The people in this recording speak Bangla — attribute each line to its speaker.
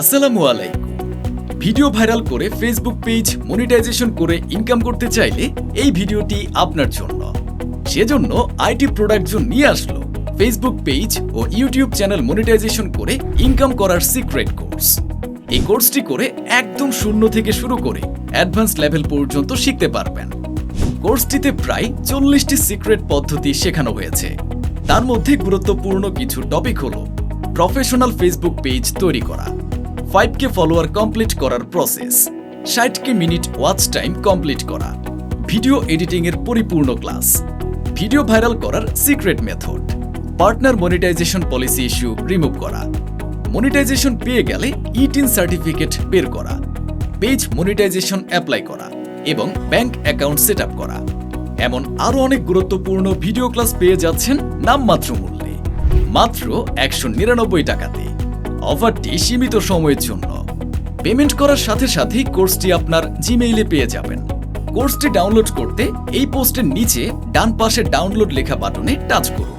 Speaker 1: আসসালামু আলাইকুম। ভিডিও ভাইরাল করে ফেসবুক পেজ মনিটাইজেশন করে ইনকাম করতে চাইলে এই ভিডিওটি আপনার জন্য। সেজন্য আইটি প্রোডাক্ট জোন নিয়ে আসলো ফেসবুক পেজ ও ইউটিউব চ্যানেল মনিটাইজেশন করে ইনকাম করার সিক্রেট কোর্স এই কোর্সটি করে একদম শূন্য থেকে শুরু করে অ্যাডভান্স লেভেল পর্যন্ত শিখতে পারবেন। কোর্সটিতে প্রায় চল্লিশটি সিক্রেট পদ্ধতি শেখানো হয়েছে। তার মধ্যে গুরুত্বপূর্ণ কিছু টপিক হল প্রফেশনাল ফেসবুক পেজ তৈরি করা। ফাইভ কে ফলোয়ার কমপ্লিট করার প্রসেস ষাট K minute watch time complete করা। ভিডিও এডিটিং এর পরিপূর্ণ ক্লাস ভিডিও ভাইরাল করার secret method partner monetization policy issue remove করা। মনিটাইজেশন পেয়ে গেলে ইটিন সার্টিফিকেট বের করা। পেজ মনিটাইজেশন অ্যাপ্লাই করা এবং ব্যাংক অ্যাকাউন্ট সেট করা। এমন আরও অনেক গুরুত্বপূর্ণ ভিডিও ক্লাস পেয়ে যাচ্ছেন নামমাত্র মূল্যে। মাত্র একশো নিরানব্বই টাকাতে। অফারটি সীমিত সময়ের জন্য। পেমেন্ট করার সাথে সাথেই কোর্সটি আপনার জিমেইলে পেয়ে যাবেন। কোর্সটি ডাউনলোড করতে এই পোস্টের নিচে ডান পাশে ডাউনলোড লেখা বাটনে টাচ করুন।